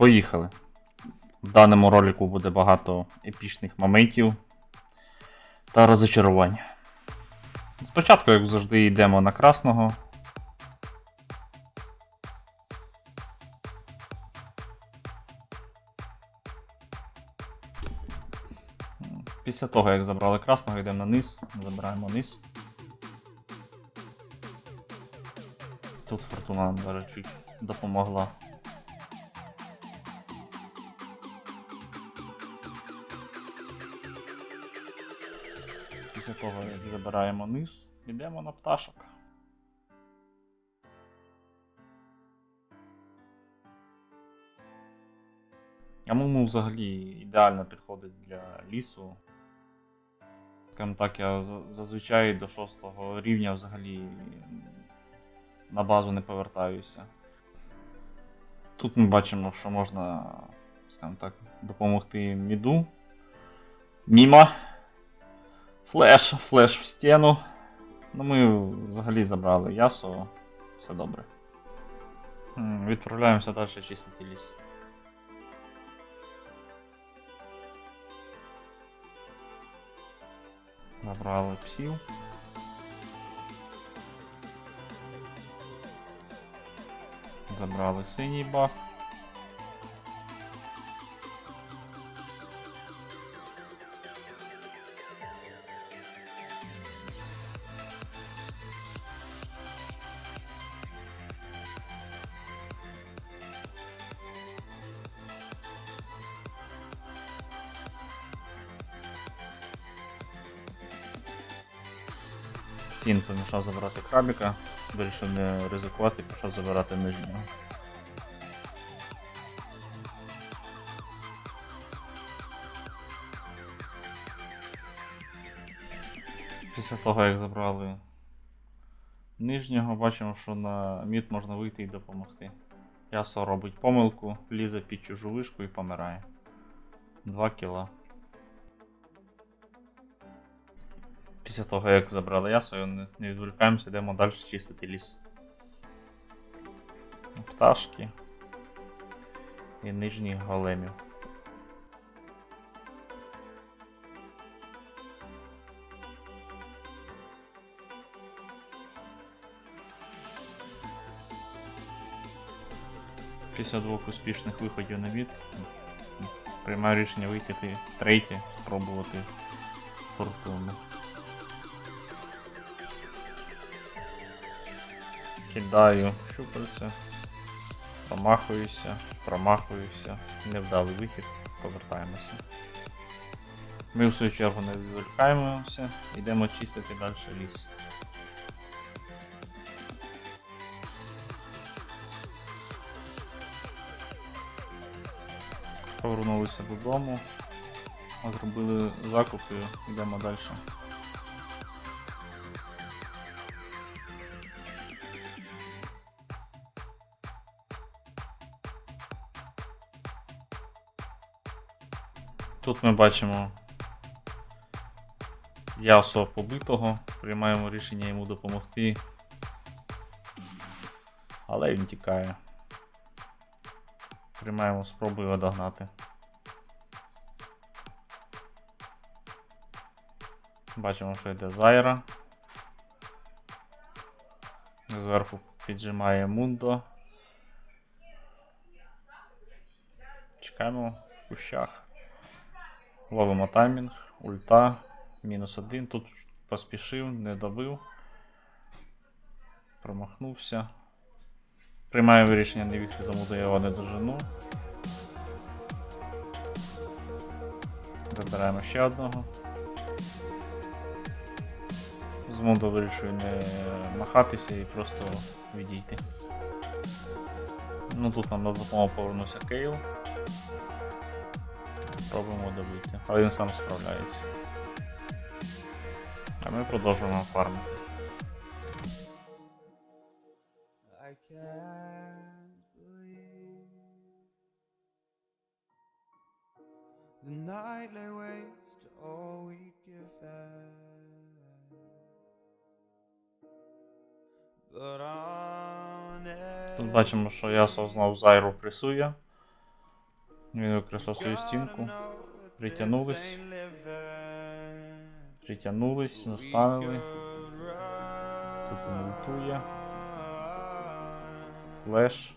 поїхали. В даному ролику буде багато епічних моментів та розочарувань. Спочатку, як завжди, йдемо на красного. Після того, як забрали красного, йдемо на низ, забираємо низ. Тут фортуна даже чуть допомогла. Після того, як забираємо низ, йдемо на пташок. А взагалі ідеально підходить для лісу. Скажімо так, я зазвичай до 6 рівня взагалі на базу не повертаюся. Тут ми бачимо, що можна, скажімо так, допомогти міду. Мімо. Флеш, флеш в стіну. Ну, ми взагалі забрали ясо. Все добре. Відправляємося далі чистити ліс. Забрали псів. Забрали синій баф. Помішав забирати крабіка, вирішив не ризикувати, пішов забирати нижнього. Після того, як забрали нижнього, бачимо, що на мід можна вийти і допомогти. Ясо робить помилку, лізе під чужу вишку і помирає. 2 кіла. Після того, як забрали ясо, не, відволікаємося, йдемо далі чистити ліс. Пташки і нижніх големів. Після двох успішних виходів на мід приймаю рішення вийти третє, спробувати фортуну. Кидаю щупальця, промахуюся, промахуюся, невдалий вихід, повертаємося. Ми в свою чергу не відволікаємося, йдемо чистити далі ліс. Повернулися додому, зробили закупи, йдемо далі. Тут ми бачимо ясо побитого, приймаємо рішення йому допомогти. Але він тікає. Приймаємо спробу його догнати. Бачимо, що йде Зайра. Зверху піджимає Мундо. Чекаємо в кущах. Ловимо таймінг, ульта, мінус один. Тут поспішив, не добив. Промахнувся. Приймаємо рішення не вийти замуду я його не дожену. Забираємо ще одного. З Мундо вирішую не махатися і просто відійти. Ну тут нам на допомогу повернувся Кейл пробуємо добити, а він сам справляється. А ми продовжуємо фармити. The nightly waste all we give Тут бачимо, що ясо знов зайру пресує. Він використав свою стінку. Притягнулись. Притягнулись, заставили. Тут він ультує. Флеш.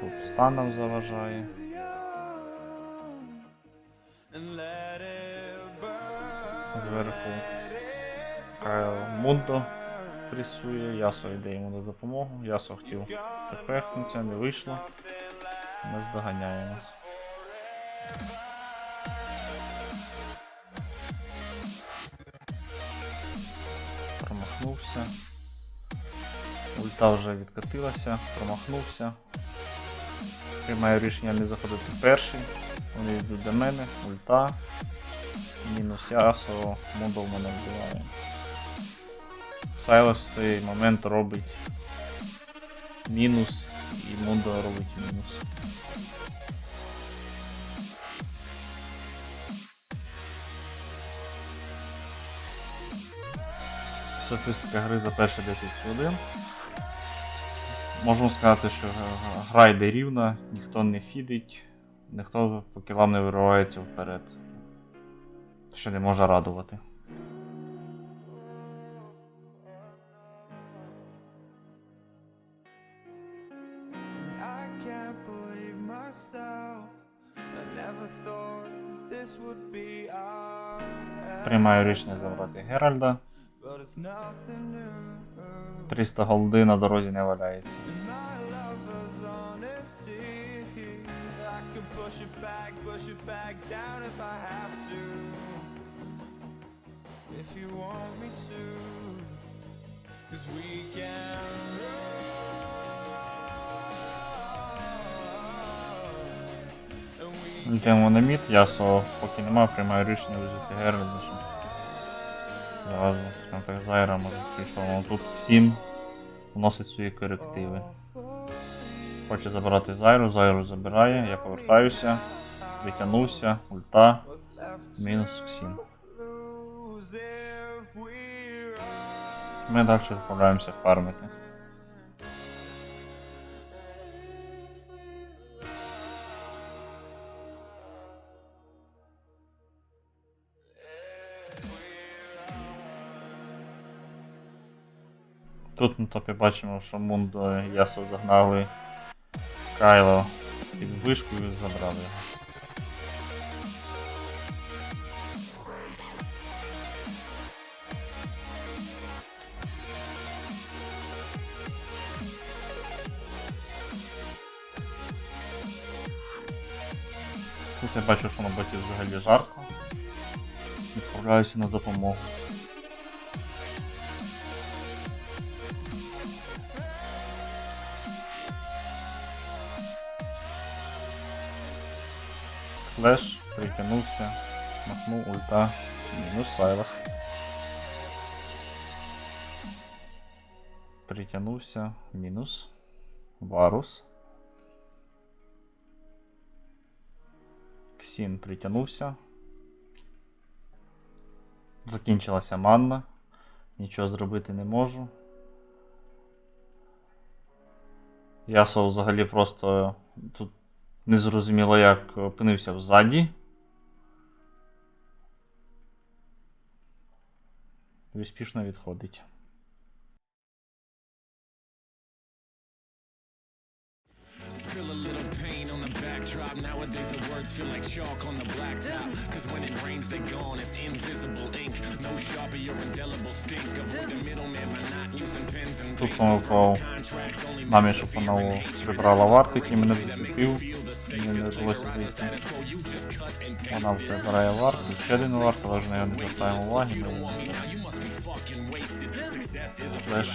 Тут станом заважає. Зверху Кайл Мундо пресує, Ясо йде йому на допомогу. Ясо хотів тепехнутися, не вийшло. Ми здоганяємо. Промахнувся. Ульта вже відкатилася, промахнувся. Приймаю рішення не заходити перший. Вони йдуть до мене, ульта. Мінус Ясо, в мене вбиває. Сайлос цей момент робить мінус і Мундо робить мінус. Статистика гри за перші 10 хвилин. Можемо сказати, що гра йде рівна, ніхто не фідить, ніхто по кілам не виривається вперед. Що не може радувати. Приймаю рішення забрати Геральда. But it's nothing new. 300 голди на дорозі не валяється. If you want me to. Cause we can run. Йдемо на мід, ясо поки нема, приймаю рішення визити Геральда, що зразу, так, Зайра може прийшов. Ну, Тут Ксін вносить свої корективи. Хоче забрати Зайру, Зайру забирає, я повертаюся, витягнувся, ульта, мінус Ксін. Ми далі відправляємося фармити. Тут на топі бачимо, що Мундо і Ясо загнали Кайло під вишку і забрали його. Тут я бачу, що на боті взагалі жарко. Відправляюся на допомогу. Флеш, притягнувся, махнув ульта, мінус Сайлас. Притягнувся, мінус. Варус. Ксін притягнувся. Закінчилася манна. Нічого зробити не можу. Ясо взагалі просто тут незрозуміло як опинився взаді. Успішно відходить. Spill a little pain on the backdrop. Nowadays the words feel like chalk on the blacktop. Cause when it rains, they're gone. It's invisible ink. No sharpie or indelible stink. Avoid the middleman by not using pens and paper. only мамі, щоб вона прибрала варти, які мене зачепив. Вона прибирає варту, ще один варт, але ж на не звертаємо уваги. Флеш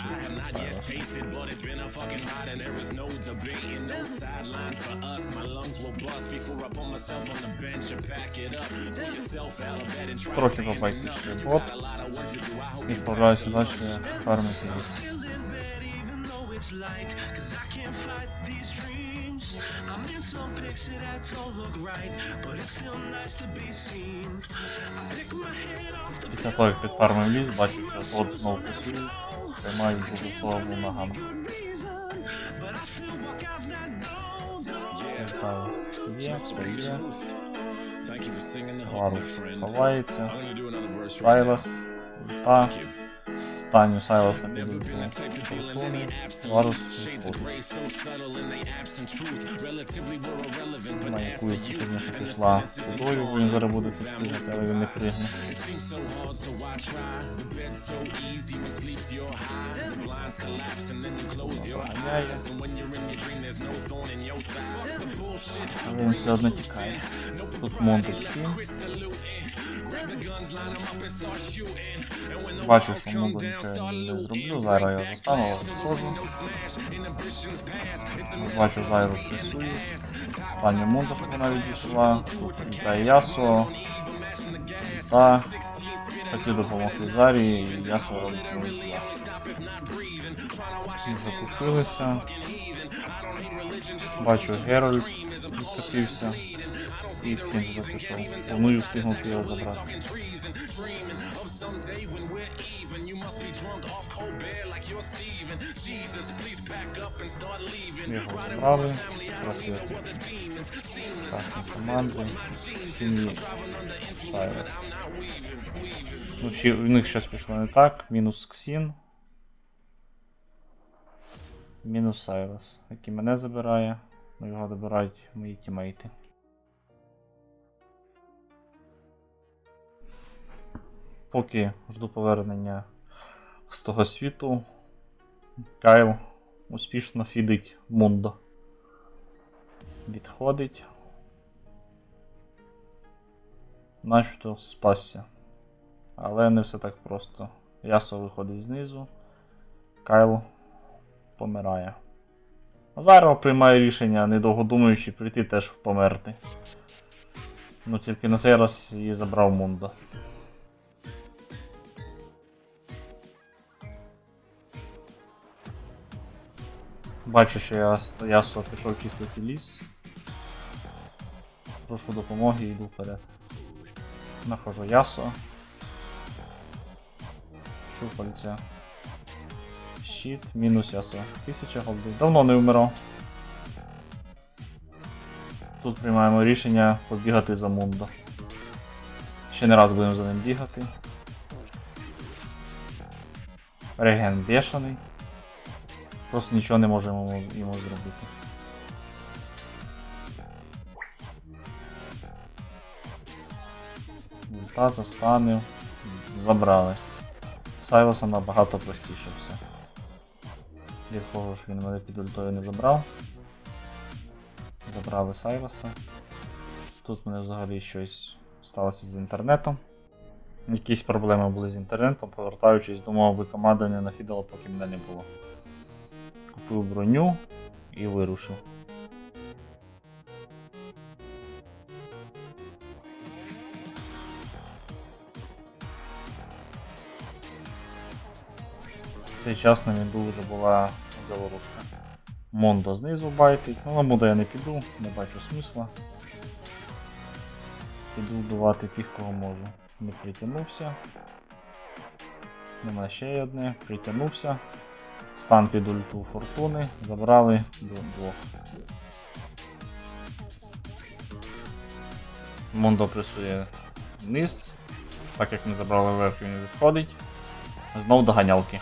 Трохи You бот. you Відправляюся далі фармити ліс. I'm in some picture that don't look right, but it's still nice to be seen. I pick my head off the Після того, як підфармив ліс, бачу, що от знову працюють, тримають буху ногами. reason, but I still walk out that door. Не знаю, є, все є. Thank you for singing the hook, Ларус friend. ховається. I'm gonna do another verse right now. Сайлас, та Thank you. Останню Сайласа Never been підійшла. the type to deal in any Ларус. Shades of gray so subtle in they absent truth. Relatively but На the youth пізніше пішла водою, він зараз буде підстригати, але він не пригне. Він все одно тікає. Тут Монтик 7. quit saluting. Grab the guns, line 'em up and start shooting. And when the Бачу, що много down, нічого не зроблю. Зараз я застану, Бачу, Зайру пресує. Останню Монта, вона відійшла. Та Ясо. Та хотів допомогти Зарі, і Ясо робить. Закупилися. Бачу, Геральт відкатився. І всім пішов. Планую встигнути його забрати. Його забрали. Красиво. Класні команди. Сім'ї. Сайлас. Ну, ще, в них щось пішло не так. Мінус Ксін. Мінус Сайлас, який мене забирає. Ну його добирають мої тімейти. Поки жду повернення з того світу, Кайл успішно фідить Мундо. Відходить. Начебто спасся. Але не все так просто. Ясо виходить знизу. Кайл помирає. Назарова приймає рішення, недовго думаючи, прийти теж померти. Ну тільки на цей раз її забрав Мундо. Бачу, що я Ясо пішов чистити ліс. Прошу допомоги і йду вперед. Нахожу Ясо. Щупальця. Щит, мінус Ясо. 1000 голди. Давно не вмирав. Тут приймаємо рішення побігати за Мундо. Ще не раз будемо за ним бігати. Реген бешений. Просто нічого не можемо йому- зробити. Ульта застанив. Забрали. Сайлоса набагато простіше все. Того ж він мене під ультою не забрав. Забрали Сайлоса. Тут мене взагалі щось сталося з інтернетом. Якісь проблеми були з інтернетом, повертаючись, думав, би команда не нафідала, поки мене не було. Купив броню і вирушив. В цей час на Мінду вже була заворушка. Мондо знизу байтить, ну на Муда я не піду, не бачу смисла. Піду вбивати тих, кого можу. Не притягнувся. Нема ще одне, притягнувся. Стан під ульту фортуни. Забрали до двох. Мондо пресує вниз. Так як не забрали вверх, він відходить. Знов доганялки.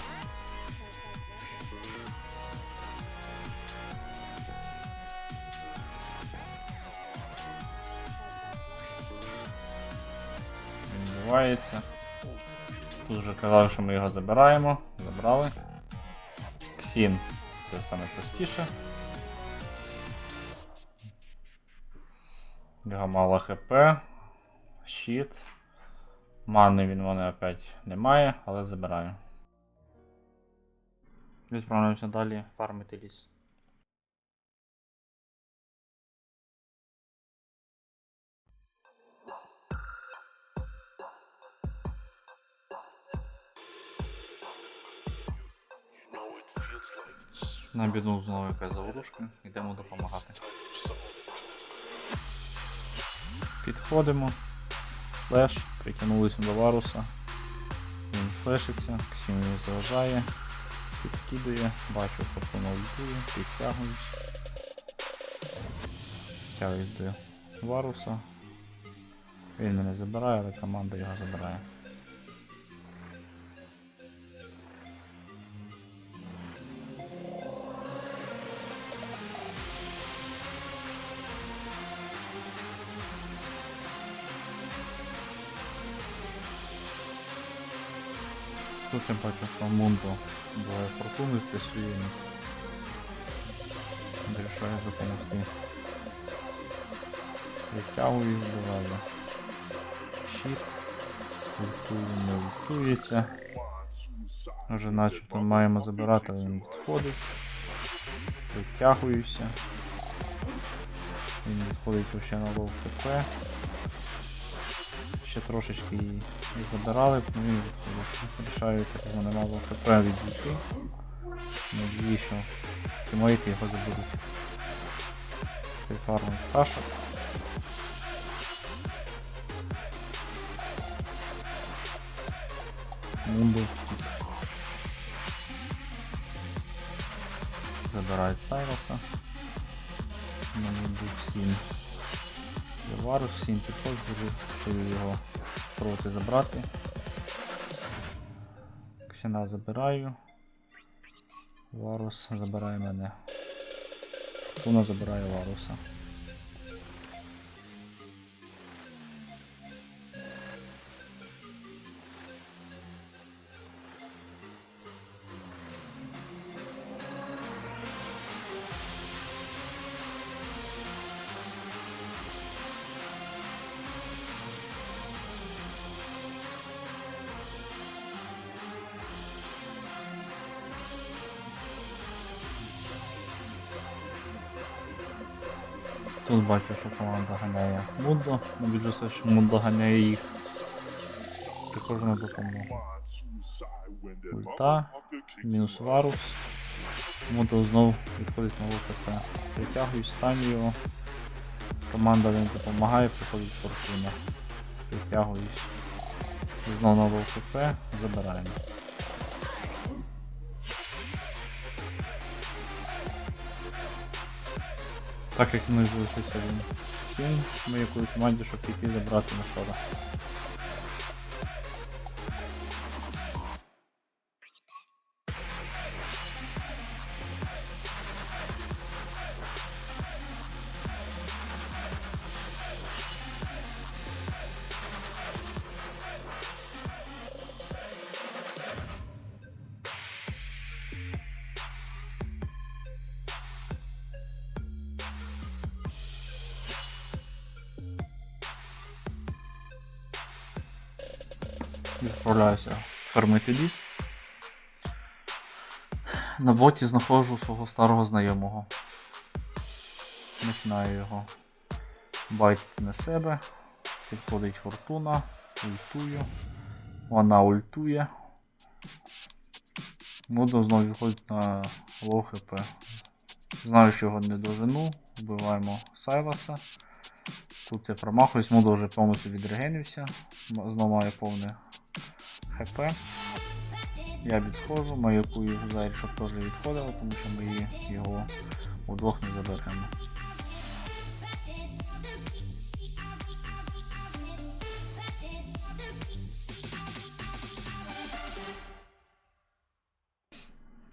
Він. Тут вже казали, що ми його забираємо. Забрали. Ксін це саме простіше. Гамала хп. Щит. Мани він мене опять немає, але забираю. Відправляємося далі фармити ліс. На біду знову якась заворушка, йдемо допомагати. Підходимо. Флеш, притягнулися до варуса. Він флешиться, Ксім його заважає, підкидує, бачу, ультує, підтягуюсь. Тягуюсь до варуса. Він мене забирає, але команда його забирає. Я бачу, що Мунду буває фортуни плюсує. Вирішаю допомогти. Витягую, вбиваю. Щит. Ультую, не ультується. Вже начебто маємо забирати, але він відходить. Витягуюся. Він відходить вообще на лоу КП. Ще трошечки її забирали, ну він. Рішаю, так його нема лоу КП відійти. Надію, що тімейти його заберуть. Цей фармить пташок. Мунду втік. Забирають Сайроса. Мені був 7. Варус 7 підходить, хочу його спробувати забрати. Ксіна забираю. Варус забирає мене. Туна забирає Варуса. Тут бачу, що команда ганяє Мудо. Не біжуся, що Мудо ганяє їх. Приходжу на допомогу. Ульта, мінус Варус. Мудо знов відходить на ВКП. Притягую, станю його. Команда не допомагає, приходить фортуна. Притягуюсь. Знов на ВКП, забираємо. Так як ми залишився він Всім якої команді, щоб піти забрати на шора. Відправляюся фермити ліс. На боті знаходжу свого старого знайомого. Починаю його байтити на себе. Підходить фортуна, ультую. Вона ультує. Буду знову відходить на лоу хп. Знаю, що його не дожену. Вбиваємо Сайласа. Тут я промахуюсь, Мудо вже повністю відрегенився. М- Знову має повне ХП. Я відходжу, маякую Зайр, щоб теж відходило, тому що ми його удвох не заберемо.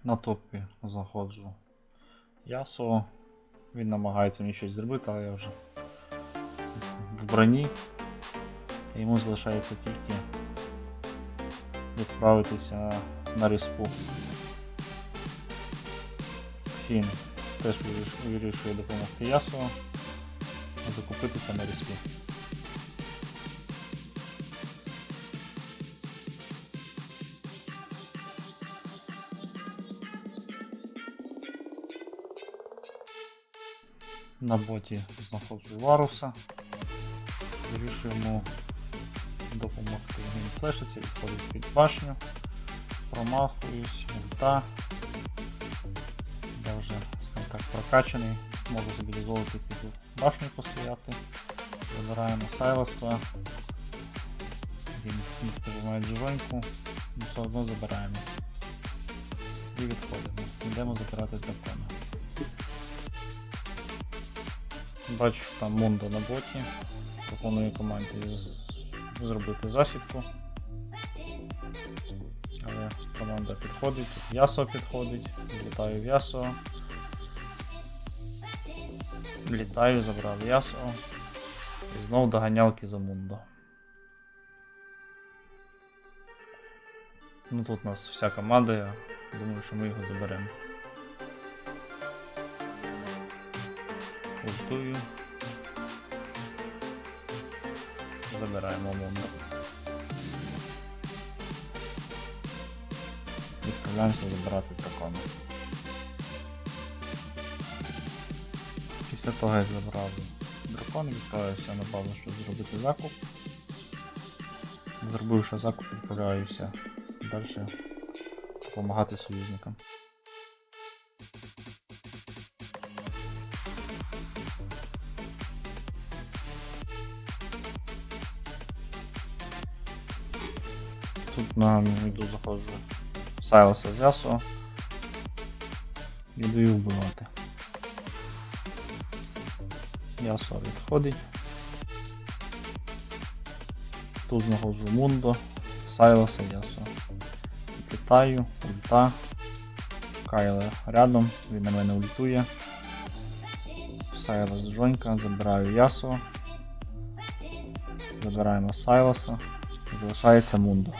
На топі знаходжу Ясо. Він намагається мені щось зробити, але я вже в броні. Йому залишається тільки відправитися на респу. Сін теж вирішує допомогти Ясу закупитися на респі. На боті знаходжу Варуса. Вирішуємо Він відходить під башню. Промахуюсь, ульта. Я вже, скажімо так, прокачаний, можу дозволити піти башню постояти. Забираємо Сайлоса. Він підтримує джойнку, ми все одно забираємо. І відходимо. Йдемо забирати дракона. Бачу, що там Мундо на боті. Пропоную команді зробити засідку. Підходить, Ясо підходить, літаю в Ясо. Літаю, забрав Ясо. І знов доганялки за Мундо. Ну тут у нас вся команда, я думаю, що ми його заберемо. Ультую. Забираємо Мундо. Відправляємося забирати дракона. Після того, як забрав дракон, відправився на базу, щоб зробити закуп. Зробивши закуп, відправляюся далі допомагати союзникам. Тут на йду заходжу Сайлоса з Ясо. Іду їх вбивати. Ясо відходить. Тут знаходжу Мундо, Сайлоса, Ясо. Питаю, ульта. Кайле рядом, він на мене ультує. Сайлос Джонька, забираю Ясо. Забираємо Сайлоса. Залишається Мундо.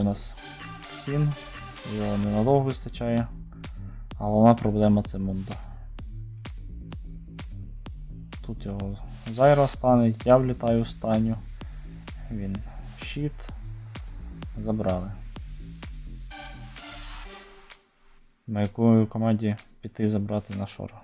У нас Ксін, його ненадовго вистачає. Головна проблема це Мундо. Тут його Зайра стане, я влітаю в станю. Він щит. Забрали. На якої команді піти забрати на шора.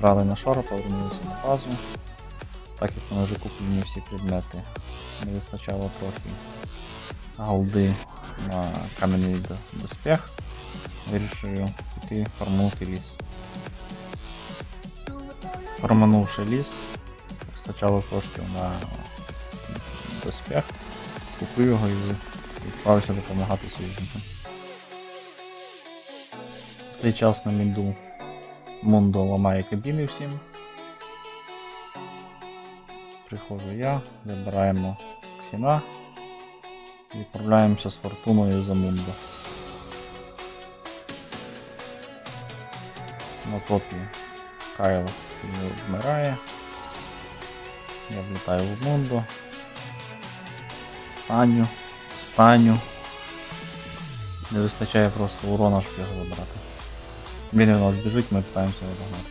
Забрали на шора, повернулися на базу. Так як ми вже куплені всі предмети, не вистачало трохи голди на кам'яний доспіх. Вирішив піти формувати ліс. Форманувши ліс, вистачало коштів на доспіх, купив його і відправився допомагати союзникам. В цей час на міду Мондо ламає кабіни всім. Приходжу я, забираємо Ксіна і відправляємося з фортуною за Мундо. На топі Кайло вмирає. Я влітаю в Мундо. Станю, станю. Не вистачає просто урона, щоб його забрати. Він у нас біжить, ми питаємося його догнати.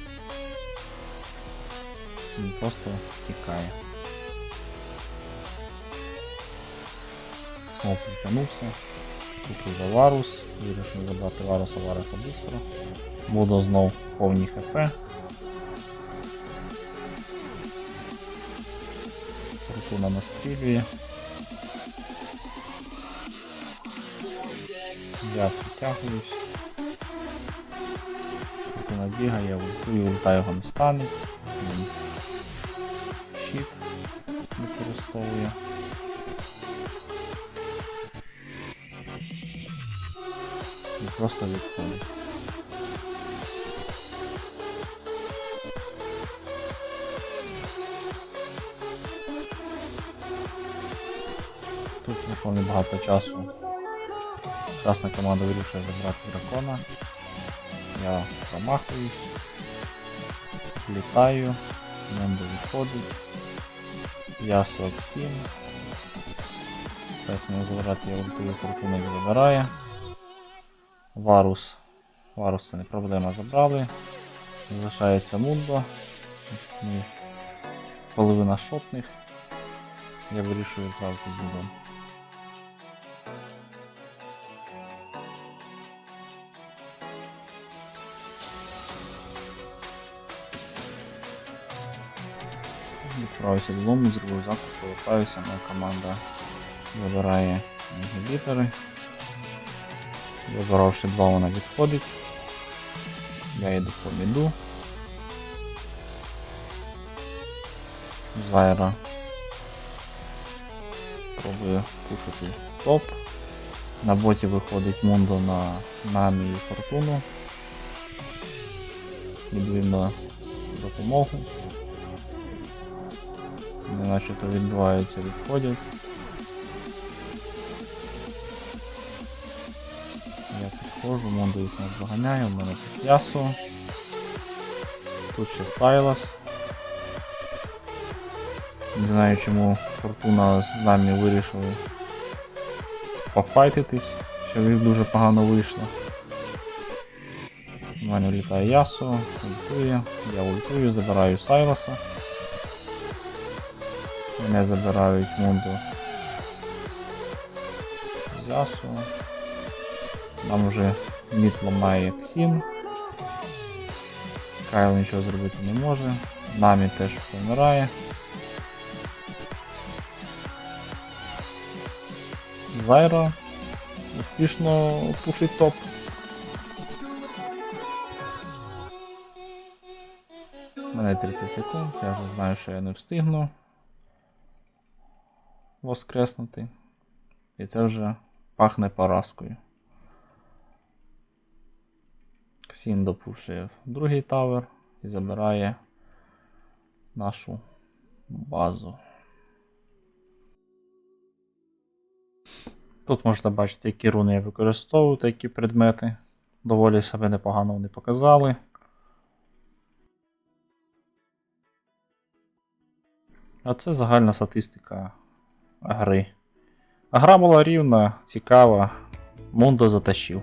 Просто тікає. Знову притягнувся. Тут уже Варус. Вирішив забрати Варуса, Варуса быстро. Буду знов повні хп. Фортуна настрілює. Я притягуюсь. Фортуна бігає, ультую, ульта його не стане. Щит використовує. І просто відходить. Тут пройшло небагато часу. Красна команда вирішує забрати дракона. Я промахуюсь. Літаю. Мендо відходить. Я 47. Зараз не забирати я ультую фортуну не забирає. Варус. Варус це не проблема забрали. Залишається Мундо. Половина шотних. Я вирішую відправити додому. Відправився додому, зробив закуп, повертаюся, моя команда забирає інгібітори. Забравши два, вона відходить. Я йду по біду. Зайра. Пробую пушити топ. На боті виходить Мундо на Намі і Фортуну. На допомогу. Не начебто відбуваються, відходять. Я підходжу, Мондо їх не доганяє, у мене тут Ясо. Тут ще Сайлас. Не знаю чому Фортуна з нами вирішили пофайтитись, що в них дуже погано вийшло. У мене літає Ясо, ультує, я ультую, забираю Сайласа. Мене забирають Мунду з Ясо. Нам вже мід ламає Ксін. Кайл нічого зробити не може. Намі теж помирає. Зайра успішно пушить топ. У мене 30 секунд, я вже знаю, що я не встигну воскреснути. І це вже пахне поразкою. Ксін допушує в другий тавер і забирає нашу базу. Тут можна бачити, які руни я використовую, та які предмети. Доволі себе непогано вони показали. А це загальна статистика гри. Гра була рівна, цікава. Мундо затащив.